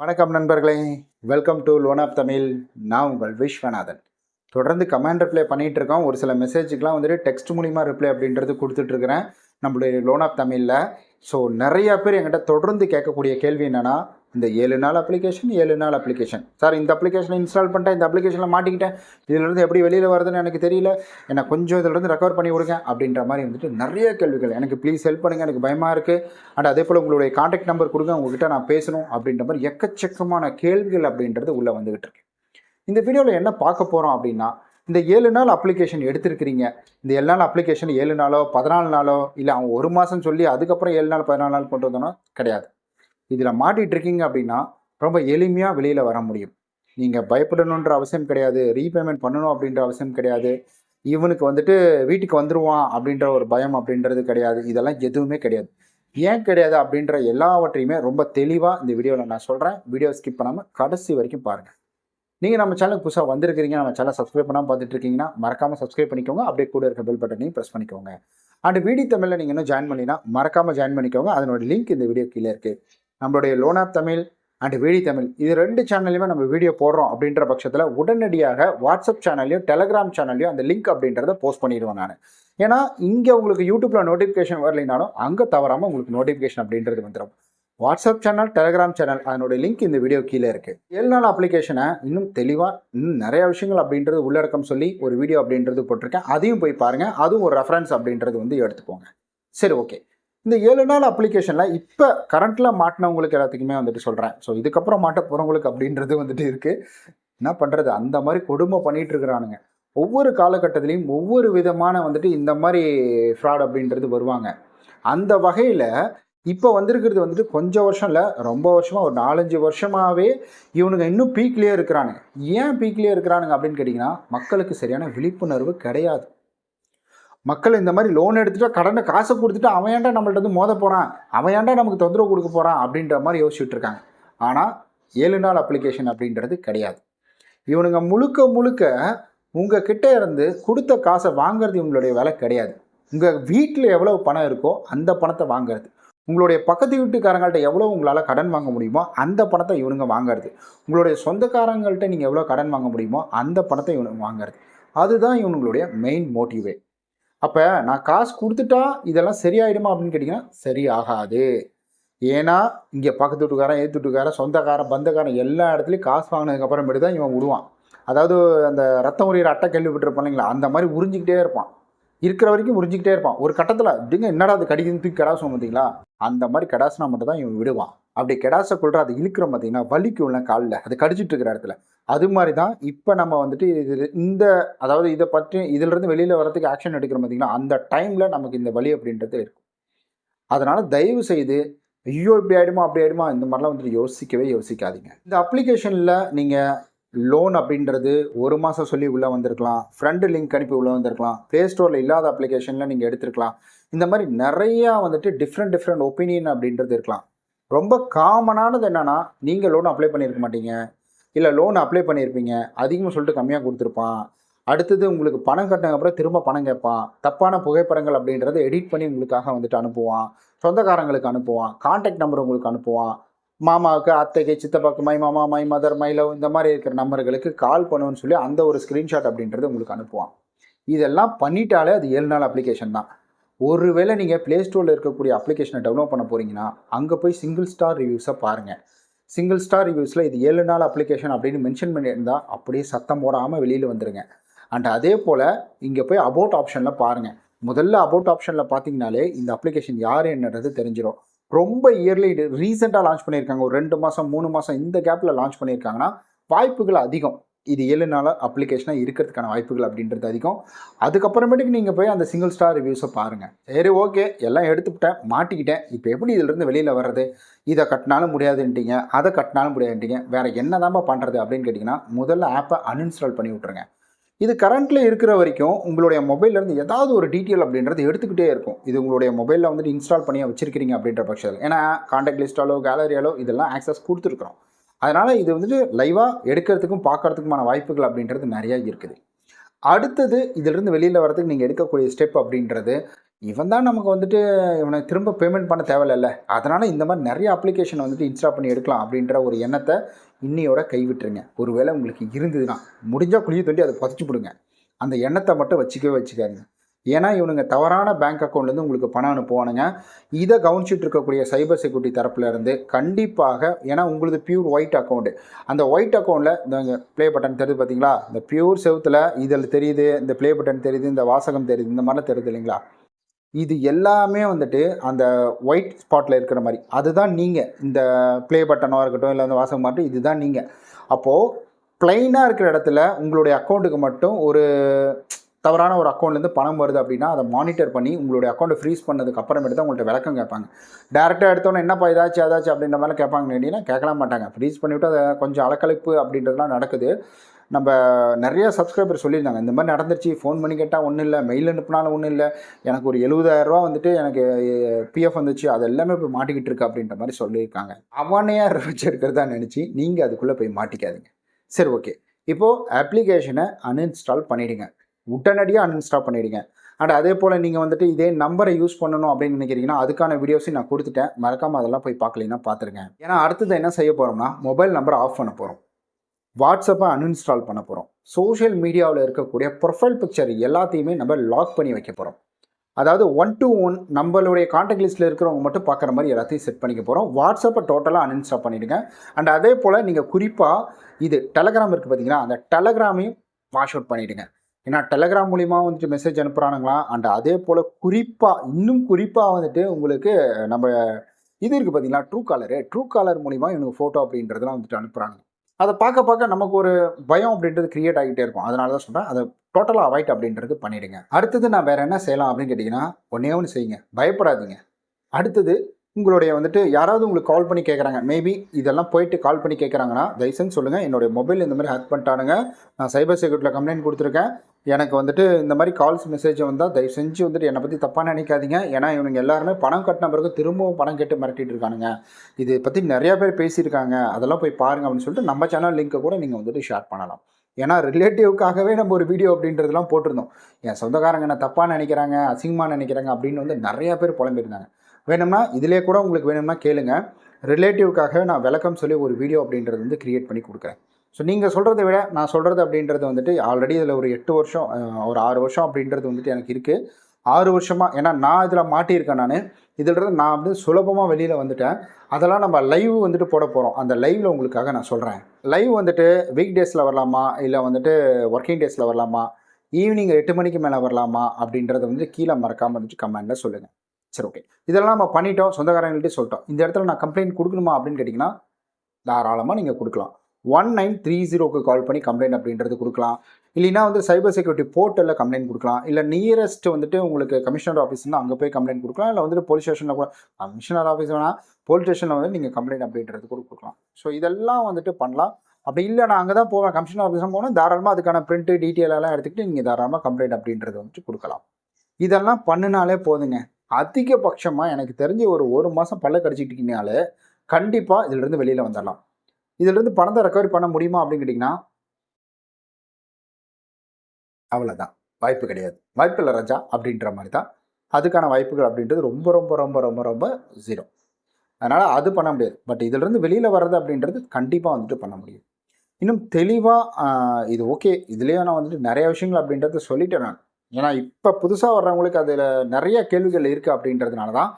வணக்கம் நண்பர்களே. Welcome to lone of Tamil நான் உங்கள் விஸ்வநாதன். தொடர்ந்து கமெண்ட் ரிப்ளை பண்ணிகிட்டு இருக்கோம். ஒரு சில மெசேஜுக்கெலாம் வந்துட்டு டெக்ஸ்ட் மூலிமா ரிப்ளை அப்படின்றது கொடுத்துட்ருக்குறேன் நம்மளுடைய லோன் ஆஃப் தமிழில் ஸோ நிறையா பேர் என்கிட்ட தொடர்ந்து கேட்கக்கூடிய கேள்வி என்னென்னா இந்த ஏழு நாள் அப்ளிகேஷன் ஏழு நாள் அப்ளிகேஷன் சார் இந்த அப்ளிகேஷனை இன்ஸ்டால் பண்ணிட்டேன் இந்த அப்ளிகேஷனில் மாட்டிக்கிட்டேன். இதிலிருந்து எப்படி வெளியில் வருதுன்னு எனக்கு தெரியல. என்னை கொஞ்சம் இதிலிருந்து ரெக்கவர் பண்ணி கொடுங்க அப்படின்ற மாதிரி வந்துட்டு நிறைய கேள்விகள். எனக்கு ப்ளீஸ் ஹெல்ப் பண்ணுங்கள் எனக்கு பயமாக இருக்குது அண்ட் அதே போல் உங்களுடைய காண்டாக்ட் நம்பர் கொடுங்க உங்ககிட்ட நான் பேசணும் அப்படின்ற மாதிரி எக்கச்சக்கமான கேள்விகள் அப்படின்றது உள்ளே வந்துகிட்டு இருக்கு. இந்த வீடியோவில் என்ன பார்க்க போகிறோம் அப்படின்னா இந்த ஏழு நாள் அப்ளிகேஷன் எடுத்திருக்கிறீங்க. இந்த ஏழு நாள் அப்ளிகேஷன் ஏழு நாளோ பதினாலு நாளோ இல்லை அவங்க ஒரு மாதம் சொல்லி அதுக்கப்புறம் ஏழு நாள் பதினாலு நாள் கொண்டு வந்தோன்னா கிடையாது. இதில் மாட்டிகிட்டு இருக்கீங்க அப்படின்னா ரொம்ப எளிமையாக வெளியில் வர முடியும். நீங்கள் பயப்படணுன்ற அவசியம் கிடையாது. ரீபேமெண்ட் பண்ணணும் அப்படின்ற அவசியம் கிடையாது. இவனுக்கு வந்துட்டு வீட்டுக்கு வந்துடுவான் அப்படின்ற ஒரு பயம் அப்படின்றது கிடையாது. இதெல்லாம் எதுவுமே கிடையாது. ஏன் கிடையாது அப்படின்ற எல்லாவற்றையுமே ரொம்ப தெளிவாக இந்த வீடியோவில் நான் சொல்கிறேன் வீடியோ ஸ்கிப் பண்ணாமல் கடைசி வரைக்கும் பாருங்கள் நீங்கள் நம்ம சேனலுக்கு புதுசாக வந்திருக்கிறீங்க நம்ம சேனல் சப்ஸ்கிரைப் பண்ணாமல் பார்த்துட்டு இருக்கீங்கன்னா மறக்காமல் சப்ஸ்கிரைப் பண்ணிக்கோங்க. அப்படியே கூட இருக்க பெல் பட்டனையும் ப்ரெஸ் பண்ணிக்கோங்க. அண்ட் வீடியோ தமிழில் நீங்கள் இன்னும் ஜாயின் பண்ணினா மறக்காமல் ஜாயின் பண்ணிக்கோங்க. அதனோட லிங்க் இந்த வீடியோ கீழே இருக்குது நம்மளுடைய loan app Tamil and VD Tamil. இது ரெண்டு சேனல்லையுமே நம்ம வீடியோ போடுறோம் அப்படின்ற பட்சத்தில் உடனடியாக வாட்ஸ்அப் சேனல்லையும் டெலகிராம் சேனல்லையும் அந்த லிங்க் அப்படின்றத போஸ்ட் பண்ணிடுவேன் நான். ஏன்னா இங்கே உங்களுக்கு யூடியூப்பில் நோட்டிஃபிகேஷன் வரலைனாலும் அங்கே தவறாமல் உங்களுக்கு நோட்டிஃபிகேஷன் அப்படின்றது வந்துடும் வாட்ஸ்அப் சேனல் டெலகிராம் சேனல் அதனுடைய லிங்க் இந்த வீடியோ கீழே இருக்குது ஏழு நாள் அப்ளிகேஷனை இன்னும் தெளிவாக இன்னும் நிறைய விஷயங்கள் அப்படின்றது உள்ளடக்கம் சொல்லி ஒரு வீடியோ அப்படின்றது போட்டிருக்கேன். அதையும் போய் பாருங்கள் அதுவும் ஒரு ரெஃபரன்ஸ் அப்படின்றது வந்து எடுத்துக்கோங்க. சரி ஓகே இந்த ஏழு நாள் அப்ளிகேஷனில் இப்போ கரண்ட்டில் மாட்டினவங்களுக்கு எல்லாத்துக்குமே வந்துட்டு சொல்கிறேன் ஸோ இதுக்கப்புறம் மாட்ட போகிறவங்களுக்கு அப்படின்றது வந்துட்டு இருக்குது என்ன பண்ணுறது அந்த மாதிரி கொடுமை பண்ணிகிட்டு இருக்கிறானுங்க. ஒவ்வொரு காலகட்டத்திலையும் ஒவ்வொரு விதமான வந்துட்டு இந்த மாதிரி ஃப்ராட் அப்படின்றது வருவாங்க. அந்த வகையில் இப்போ வந்திருக்கிறது வந்துட்டு கொஞ்சம் வருஷம் இல்லை ரொம்ப வருஷமாக ஒரு நாலஞ்சு வருஷமாகவே இவனுங்க இன்னும் பீக்லேயே இருக்கிறானுங்க. ஏன் பீக்லேயே இருக்கிறானுங்க அப்படின்னு கேட்டிங்கன்னா மக்களுக்கு சரியான விழிப்புணர்வு கிடையாது. மக்கள் இந்த மாதிரி லோன் எடுத்துகிட்டு கடனை காசை கொடுத்துட்டு அவன் ஏன்டா நம்மள்ட்ட வந்து மோத போகிறான் அவன் ஏன்டா நமக்கு தொந்தரவு கொடுக்க போகிறான் அப்படின்ற மாதிரி யோசிச்சுட்டு இருக்காங்க. ஆனால் ஏழு நாள் அப்ளிகேஷன் அப்படின்றது கிடையாது. இவனுங்க முழுக்க முழுக்க உங்கள் கிட்டே இருந்து கொடுத்த காசை வாங்குறது இவங்களுடைய வேலை கிடையாது. உங்கள் வீட்டில் எவ்வளோ பணம் இருக்கோ அந்த பணத்தை வாங்குறது. உங்களுடைய பக்கத்து வீட்டுக்காரங்கள்ட்ட எவ்வளோ உங்களால் கடன் வாங்க முடியுமோ அந்த பணத்தை இவனுங்க வாங்குறது. உங்களுடைய சொந்தக்காரங்கள்ட்ட நீங்கள் எவ்வளோ கடன் வாங்க முடியுமோ அந்த பணத்தை இவனுங்க வாங்குறது. அதுதான் இவனுங்களுடைய மெயின் மோட்டிவே அப்போ நான் காசு கொடுத்துட்டா இதெல்லாம் சரியாயிடுமா அப்படின்னு கேட்டிங்கன்னா சரியாகாது. ஏன்னா இங்கே பக்கத்து வீட்டுக்காரன் ஏற்று வீட்டுக்காரன் சொந்தக்காரன் பந்தக்காரன் எல்லா இடத்துலையும் காசு வாங்கினதுக்கப்புறமேட்டு தான் இவன் விடுவான் அதாவது அந்த ரத்தம் உரியிற அட்டை கேள்விப்பட்டிருப்பான் இல்லைங்களா? அந்த மாதிரி உறிஞ்சிக்கிட்டே இருப்பான். இருக்கிற வரைக்கும் உறிஞ்சிக்கிட்டே இருப்பான். ஒரு கட்டத்தில் அப்படிங்க என்னடா அது கடிக்குன்னு தூக்கி கடாசம் பார்த்தீங்களா அந்த மாதிரி கடாசனா மட்டும் தான் இவன் விடுவான். அப்படி கெடாசை கொள்ற அதை இழுக்கிற பார்த்தீங்கன்னா வலிக்கும்ல காலில் அது கடிச்சிட்டு இருக்கிற இடத்துல அது மாதிரி தான் இப்போ நம்ம வந்துட்டு இது இந்த அதாவது இதை பற்றி இதிலிருந்து வெளியில் வரதுக்கு ஆக்ஷன் எடுக்கிற பார்த்தீங்கன்னா அந்த டைமில் நமக்கு இந்த வழி அப்படின்றது இருக்கும். அதனால் தயவு செய்து ஐயோ இப்படி ஆகிடுமா அப்படி ஆகிடுமா இந்த மாதிரிலாம் வந்துட்டு யோசிக்கவே யோசிக்காதீங்க. இந்த அப்ளிகேஷனில் நீங்கள் லோன் அப்படின்றது ஒரு மாதம் சொல்லி உள்ளே வந்திருக்கலாம் ஃப்ரெண்டு லிங்க் அனுப்பி உள்ளே வந்திருக்கலாம் ப்ளே ஸ்டோரில் இல்லாத அப்ளிகேஷனில் நீங்கள் எடுத்திருக்கலாம். இந்த மாதிரி நிறையா வந்துட்டு டிஃப்ரெண்ட் டிஃப்ரெண்ட் ஒப்பீனியன் அப்படின்றது இருக்கலாம். ரொம்ப காமனானது என்னென்னா நீங்கள் லோன் அப்ளை பண்ணியிருக்க மாட்டீங்க. இல்லை லோன் அப்ளை பண்ணியிருப்பீங்க அதிகமாக சொல்லிட்டு கம்மியாக கொடுத்துருப்பான். அடுத்தது உங்களுக்கு பணம் கட்டினதுக்கு அப்புறம் திரும்ப பணம் கேட்பான். தப்பான புகைப்படங்கள் அப்படின்றத எடிட் பண்ணி உங்களுக்காக வந்துட்டு அனுப்புவான். சொந்தக்காரங்களுக்கு அனுப்புவான். கான்டாக்ட் நம்பர் உங்களுக்கு அனுப்புவான். மாமாவுக்கு அத்தைக்கு சித்தப்பாக்கு மை மாமா மை மதர் மை லவ் இந்த மாதிரி இருக்கிற நம்பர்களுக்கு கால் பண்ணுன்னு சொல்லி அந்த ஒரு ஸ்க்ரீன்ஷாட் அப்படின்றது உங்களுக்கு அனுப்புவான். இதெல்லாம் பண்ணிட்டாலே அது ஏழு நாள் அப்ளிகேஷன் தான். ஒருவேளை நீங்கள் ப்ளே ஸ்டோரில் இருக்கக்கூடிய அப்ளிகேஷனை டெவலப் பண்ண போகிறீங்கன்னா அங்கே போய் சிங்கிள் ஸ்டார் ரிவ்யூஸை பாருங்கள் சிங்கிள் ஸ்டார் ரிவ்யூஸில் இது ஏழு நாள் அப்ளிகேஷன் அப்படின்னு மென்ஷன் பண்ணியிருந்தால் அப்படியே சத்தம் போடாமல் வெளியில் வந்துடுங்க அண்ட் அதே போல் இங்கே போய் அபவுட் ஆப்ஷனில் பாருங்கள் முதல்ல அபவுட் ஆப்ஷனில் பார்த்தீங்கனாலே இந்த அப்ளிகேஷன் யார் என்னன்றது தெரிஞ்சிடும் ரொம்ப இயர்லி ரீசெண்டாக லான்ச் பண்ணியிருக்காங்க. ஒரு ரெண்டு மாதம் மூணு மாதம் இந்த கேப்பில் லான்ச் பண்ணியிருக்காங்கன்னா வாய்ப்புகள் அதிகம். இது ஏழு நாளாக அப்ளிகேஷனாக இருக்கிறதுக்கான வாய்ப்புகள் அப்படின்றது அதிகம். அதுக்கப்புறமேட்டுக்கு நீங்கள் போய் அந்த சிங்கிள் ஸ்டார் ரிவ்யூஸை பாருங்கள் சரி ஓகே எல்லாம் எடுத்துக்கிட்டேன் மாட்டிக்கிட்டேன். இப்போ எப்படி இதிலிருந்து வெளியில் வர்றது? இதை கட்டினாலும் முடியாதுன்ட்டீங்க அதை கட்டினாலும் முடியாதுன்ட்டீங்க வேறு என்ன தான்ப்பா பண்ணுறது அப்படின்னு கேட்டிங்கன்னா முதல்ல ஆப்பை அன்இன்ஸ்டால் பண்ணி விட்ருங்க இது கரண்ட்டில் இருக்கிற வரைக்கும் உங்களுடைய மொபைல்லேருந்து ஏதாவது ஒரு டீட்டெயில் அப்படின்றது எடுத்துக்கிட்டே இருக்கும். இது உங்களுடைய மொபைலில் வந்துட்டு இன்ஸ்டால் பண்ணியாக வச்சிருக்கிறீங்க அப்படின்ற பட்சத்தில். ஏன்னா காண்டாக்ட் லிஸ்ட்டாலோ கேலரியாலோ இதெல்லாம் ஆக்சஸ் கொடுத்துருக்குறோம். அதனால் இது வந்துட்டு லைவாக எடுக்கிறதுக்கும் பார்க்கறதுக்குமான வாய்ப்புகள் அப்படின்றது நிறையா இருக்குது. அடுத்தது இதிலிருந்து வெளியில் வரதுக்கு நீங்கள் எடுக்கக்கூடிய ஸ்டெப் அப்படின்றது இவன் தான் நமக்கு வந்துட்டு இவனை திரும்ப பேமெண்ட் பண்ண தேவையில்ல அதனால் இந்த மாதிரி நிறைய அப்ளிகேஷன் வந்துட்டு இன்ஸ்டால் பண்ணி எடுக்கலாம் அப்படின்ற ஒரு எண்ணத்தை இன்னையோட கைவிட்டுருங்க. ஒருவேளை உங்களுக்கு இருந்ததுன்னா முடிஞ்சால் குழியை தோண்டி அதை புதைச்சி விடுங்க அந்த எண்ணத்தை மட்டும் வச்சுக்கவே வச்சுக்காதுங்க. ஏன்னா இவனுங்க தவறான பேங்க் அக்கௌண்ட்லேருந்து உங்களுக்கு பணம் அனுப்புவானுங்க. இதை கவனிச்சிட்டு இருக்கக்கூடிய சைபர் செக்யூரிட்டி தரப்புல இருந்து கண்டிப்பாக ஏன்னா உங்களது பியூர் ஒயிட் அக்கௌண்ட்டு அந்த ஒயிட் அக்கௌண்ட்டில் இந்த ப்ளே பட்டன் தெரியுது பார்த்தீங்களா இந்த பியூர் செவுத்தில் இதில் தெரியுது இந்த ப்ளே பட்டன் தெரியுது இந்த வாசகம் தெரியுது இந்த மாதிரிலாம் தெரியுது இல்லைங்களா? இது எல்லாமே வந்துட்டு அந்த ஒயிட் ஸ்பாட்டில் இருக்கிற மாதிரி. அதுதான் நீங்கள் இந்த ப்ளே பட்டனாக இருக்கட்டும் இல்லை அந்த வாசகம் மட்டும் இதுதான் நீங்கள் அப்போது ப்ளைனாக இருக்கிற இடத்துல உங்களுடைய அக்கௌண்ட்டுக்கு மட்டும் ஒரு தவறான ஒரு அக்கௌண்ட்லேருந்து பணம் வருது அப்படின்னா அதை மானிட்டர் பண்ணி உங்களுடைய அக்கௌண்ட்டை ஃப்ரீஸ் பண்ணதுக்கு அப்புறமேட்டு தான் உங்கள்கிட்ட விளக்கம் கேட்பாங்க. டேரெக்டாக எடுத்தோன்னே என்னப்பா ஏதாச்சும் ஏதாச்சும் அப்படின்ற மாதிரி கேட்பாங்க கேட்டிங்கன்னா கேட்கலாம் மாட்டாங்க. ஃப்ரீஸ் பண்ணிவிட்டு அதை கொஞ்சம் அலக்கழிப்பு அப்படின்றதுலாம் நடக்குது. நம்ம நிறைய சப்ஸ்கிரைபர் சொல்லியிருந்தாங்க. இந்த மாதிரி நடந்துருச்சு ஃபோன் பண்ணி கேட்டால் ஒன்றும் இல்லை மெயில் அனுப்புனாலும் ஒன்றும் இல்லை. எனக்கு ஒரு 70000 வந்துட்டு எனக்கு பிஎஃப் வந்துச்சு. அது எல்லாமே போய் மாட்டிக்கிட்டு இருக்கு அப்படின்ற மாதிரி சொல்லியிருக்காங்க. அவனையாக வச்சுருக்கிறதா நினச்சி நீங்கள் அதுக்குள்ளே போய் மாட்டிக்காதீங்க. சரி ஓகே இப்போது அப்ளிகேஷனை அன்இன்ஸ்டால் பண்ணிவிடுங்க உடனடியாக அன்இன்ஸ்டால் பண்ணிவிடுங்க அண்ட் அதே போல் நீங்கள் வந்துட்டு இதே நம்பரை யூஸ் பண்ணணும் அப்படின்னு நினைக்கிறீங்கன்னா அதுக்கான வீடியோஸையும் நான் கொடுத்துட்டேன். மறக்காமல் அதெல்லாம் போய் பார்க்கலன்னா பார்த்துருங்க. ஏன்னா அடுத்தது என்ன செய்ய போகிறோம்னா மொபைல் நம்பரை ஆஃப் பண்ண போகிறோம் வாட்ஸ்அப்பை அன்இன்ஸ்டால் பண்ண போகிறோம் சோஷியல் மீடியாவில் இருக்கக்கூடிய ப்ரொஃபைல் பிக்சர் எல்லாத்தையுமே நம்ம லாக் பண்ணி வைக்க போகிறோம் அதாவது ஒன் டு ஒன் நம்மளுடைய கான்டாக்ட் லிஸ்ட்டில் இருக்கிறவங்க மட்டும் பார்க்குற மாதிரி எல்லாத்தையும் செட் பண்ணிக்க போகிறோம் வாட்ஸ்அப்பை டோட்டலாக அன்இன்ஸ்டால் பண்ணிவிடுங்க அண்ட் அதே போல் நீங்கள் குறிப்பாக இது டெலகிராம் இருக்குது பார்த்தீங்கன்னா அந்த டெலகிராமையும் வாஷ் அவுட் பண்ணிவிடுங்க ஏன்னா டெலகிராம் மூலிமா வந்துட்டு மெசேஜ் அனுப்புகிறானுங்களா அண்ட் அதே போல் குறிப்பாக இன்னும் குறிப்பாக வந்துட்டு உங்களுக்கு நம்ம இது இருக்குது பார்த்தீங்களா true caller true eh? Caller மூலிமா இவனுக்கு ஃபோட்டோ அப்படின்றதெல்லாம் வந்துட்டு அனுப்புகிறாங்க அதை பார்க்க பார்க்க நமக்கு ஒரு பயம் அப்படின்றது கிரியேட் ஆகிட்டே இருக்கும். அதனால தான் சொல்கிறேன் அதை டோட்டலாக அவாய்ட் அப்படின்றது பண்ணிவிடுங்க அடுத்தது நான் வேறு என்ன செய்யலாம் அப்படின்னு கேட்டிங்கன்னா ஒன்றே ஒன்று செய்யுங்க. பயப்படாதீங்க. அடுத்தது உங்களுடைய வந்துட்டு யாராவது உங்களுக்கு கால் பண்ணி கேட்குறாங்க மேபி இதெல்லாம் போயிட்டு கால் பண்ணி கேட்குறாங்கன்னா தயவுசெஞ்சு சொல்லுங்கள் என்னுடைய மொபைல் இந்த மாதிரி ஹேக் பண்ணிட்டானுங்க. நான் சைபர் செக்யூரிட்டியில் கம்ப்ளைண்ட் கொடுத்துருக்கேன். எனக்கு வந்துட்டு இந்த மாதிரி கால்ஸ் மெசேஜ் வந்தால் தயவு செஞ்சு வந்துட்டு என்னை பற்றி தப்பாக நினைக்காதீங்க. ஏன்னா இவனுங்க எல்லாருமே பணம் கட்டின பிறகு திரும்பவும் பணம் கேட்டு மிரட்டிட்டு இருக்கானுங்க. இதை பற்றி நிறையா பேர் பேசியிருக்காங்க. அதெல்லாம் போய் பாருங்க அப்படின்னு சொல்லிட்டு நம்ம சேனல் லிங்க்கை கூட நீங்கள் வந்துட்டு ஷேர் பண்ணலாம். ஏன்னா ரிலேட்டிவ்க்காகவே நம்ம ஒரு வீடியோ அப்படின்றதெல்லாம் போட்டிருந்தோம். என் சொந்தக்காரங்க என்ன தப்பாக நினைக்கிறாங்க அசிங்கமாக நினைக்கிறாங்க அப்படின்னு வந்து நிறையா பேர் புலம்பியிருந்தாங்க. வேணும்னா இதிலே கூட உங்களுக்கு வேணும்னா கேளுங்க. ரிலேட்டிவ்க்காக நான் விளக்கம் சொல்லி ஒரு வீடியோ அப்படின்றது வந்து கிரியேட் பண்ணி கொடுக்குறேன். ஸோ நீங்கள் சொல்கிறத விட நான் சொல்கிறது அப்படின்றது வந்துட்டு ஆல்ரெடி இதில் ஒரு எட்டு வருஷம் ஒரு ஆறு வருஷம் அப்படின்றது வந்துட்டு எனக்கு இருக்குது ஆறு வருஷமாக ஏன்னா நான் இதில் மாட்டியிருக்கேன் நான். இதிலிருந்து நான் வந்து சுலபமாக வெளியில் வந்துட்டேன். அதெல்லாம் நம்ம லைவ் வந்துட்டு போட போகிறோம் அந்த லைவில் உங்களுக்காக நான் சொல்கிறேன் லைவ் வந்துட்டு வீக் டேஸில் வரலாமா? இல்லை வந்துட்டு ஒர்க்கிங் டேஸில் வரலாமா? ஈவினிங் எட்டு மணிக்கு மேலே வரலாமா? அப்படின்றத வந்து கீழே மறக்காமல் இருந்துச்சு கமெண்டில் சொல்லுங்கள் சரி ஓகே இதெல்லாம் நம்ம பண்ணிட்டோம். சொந்தக்காரங்கள்ட்டே சொல்லிட்டோம். இந்த இடத்துல நான் கம்ப்ளைண்ட் கொடுக்கணுமா அப்படின்னு கேட்டிங்கன்னா தாராளமாக நீங்கள் கொடுக்கலாம். ஒன் நைன் த்ரீ ஜீரோக்கு கால் பண்ணி கம்ப்ளைண்ட் அப்படின்றது கொடுக்கலாம். இல்லைன்னா வந்து சைபர் செக்யூரிட்டி போர்ட்டலில் கம்ப்ளைண்ட் கொடுக்கலாம். இல்லை நியரஸ்ட் வந்துட்டு உங்களுக்கு கமிஷனர் ஆஃபீஸ்னா அங்கே போய் கம்ப்ளைண்ட் கொடுக்கலாம். இல்லை வந்துட்டு போலீஸ் ஸ்டேஷனில் கூட கமிஷனர் ஆஃபீஸ் வேணால் போலீஸ் ஸ்டேஷனில் வந்து நீங்கள் கம்ப்ளைண்ட் அப்படின்றது கொடுக்கலாம். ஸோ இதெல்லாம் வந்துட்டு பண்ணலாம். அப்படி இல்லை நான் அங்கே தான் போவேன் கமிஷனர் ஆஃபீஸ் போனால் தாராளமாக அதுக்கான பிரிண்ட்டு டீட்டெயில் எடுத்துக்கிட்டு நீங்கள் தாராளமாக கம்ப்ளைண்ட் அப்படின்றது வந்துட்டு கொடுக்கலாம். இதெல்லாம் பண்ணினாலே போதுங்க. அதிகபட்சமாக எனக்கு தெரிஞ்ச ஒரு ஒரு மாதம் பல்ல கடிச்சிக்கிட்டீங்கனாலே கண்டிப்பாக இதிலிருந்து வெளியில் வந்துடலாம் இதிலிருந்து பணத்தை ரெக்கவரி பண்ண முடியுமா அப்படின்னு கேட்டிங்கன்னா அவ்வளோதான் வாய்ப்பு கிடையாது. வாய்ப்பு இல்லை ராஜா அப்படின்ற மாதிரி தான். அதுக்கான வாய்ப்புகள் அப்படின்றது ரொம்ப ரொம்ப ரொம்ப ரொம்ப ரொம்ப ஜீரோ அதனால் அது பண்ண முடியாது. பட் இதிலிருந்து வெளியில் வர்றது அப்படின்றது கண்டிப்பாக வந்துட்டு பண்ண முடியும். இன்னும் தெளிவாக இது ஓகே இதுலேயே நான் வந்துட்டு நிறைய விஷயங்கள் அப்படின்றத சொல்லிட்டேன் நான். ஏன்னா இப்போ புதுசாக வர்றவங்களுக்கு அதில் நிறைய கேள்விகள் இருக்குது அப்படின்றதுனால தான்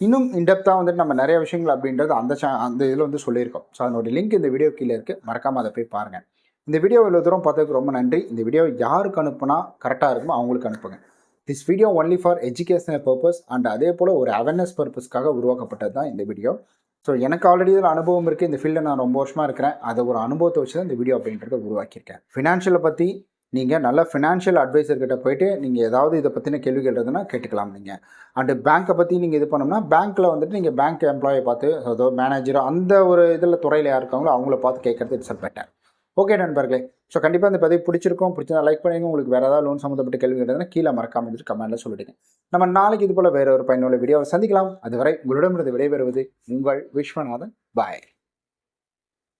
இன்னும் இன்டெப்த்தாக வந்துட்டு நம்ம நிறைய விஷயங்கள் அப்படின்றது அந்த சே அந்த இதில் வந்து சொல்லியிருக்கோம். ஸோ அதனுடைய லிங்க் இந்த வீடியோ கீழே இருக்குது மறக்காமல் அதை போய் பாருங்கள் இந்த வீடியோ இவ்வளோ தூரம் பார்த்ததுக்கு ரொம்ப நன்றி. இந்த வீடியோ யாருக்கு அனுப்புனா கரெக்டாக இருக்குமோ அவங்களுக்கு அனுப்புங்க. This video only for educational purpose and அதே போல் ஒரு அவேர்னஸ் பர்பஸ்க்காக உருவாக்கப்பட்டது தான் இந்த வீடியோ ஸோ எனக்கு ஆல்ரெடி இதில் அனுபவம் இருக்குது இந்த ஃபீல்டில் நான் ரொம்ப வருஷமாக இருக்கிறேன். அதை ஒரு அனுபவத்தை வச்சு தான் இந்த வீடியோ அப்படின்றத உருவாக்கியிருக்கேன். ஃபினான்ஷியலை பற்றி நீங்கள் நல்ல ஃபினான்ஷியல் அட்வைசர்கிட்ட போயிட்டு நீங்கள் ஏதாவது இதை பற்றின கேள்விகள் இருந்ததுன்னா கேட்டுக்கலாம் நீங்கள் அண்டு பேங்க்கை பற்றி நீங்கள் இது பண்ணோம்னா பேங்க்கில் வந்துட்டு நீங்கள் பேங்க் எம்ப்ளாயை பார்த்து அதோ மேனேஜரோ அந்த ஒரு இதில் துறையில் யார் இருக்காங்களோ அவங்கள பார்த்து கேட்குறது இட்ஸ் பெட்டர் ஓகே நண்பர்களே ஸோ கண்டிப்பாக இந்த பதிவு பிடிச்சிருக்கும். பிடிச்சதா லைக் பண்ணுங்க. உங்களுக்கு வேறு ஏதாவது லோன் சம்மந்தப்பட்ட கேள்வி கேட்டதுன்னா கீழே மறக்காமல் வந்துட்டு கமெண்ட்டில் சொல்லிடுங்க. நம்ம நாளைக்கு இது போல் வேறு ஒரு பயனுள்ள வீடியோவை சந்திக்கலாம். அதுவரை உங்களிடமிருந்து விடைபெறுவது உங்கள் விஸ்வநாதன். பாய்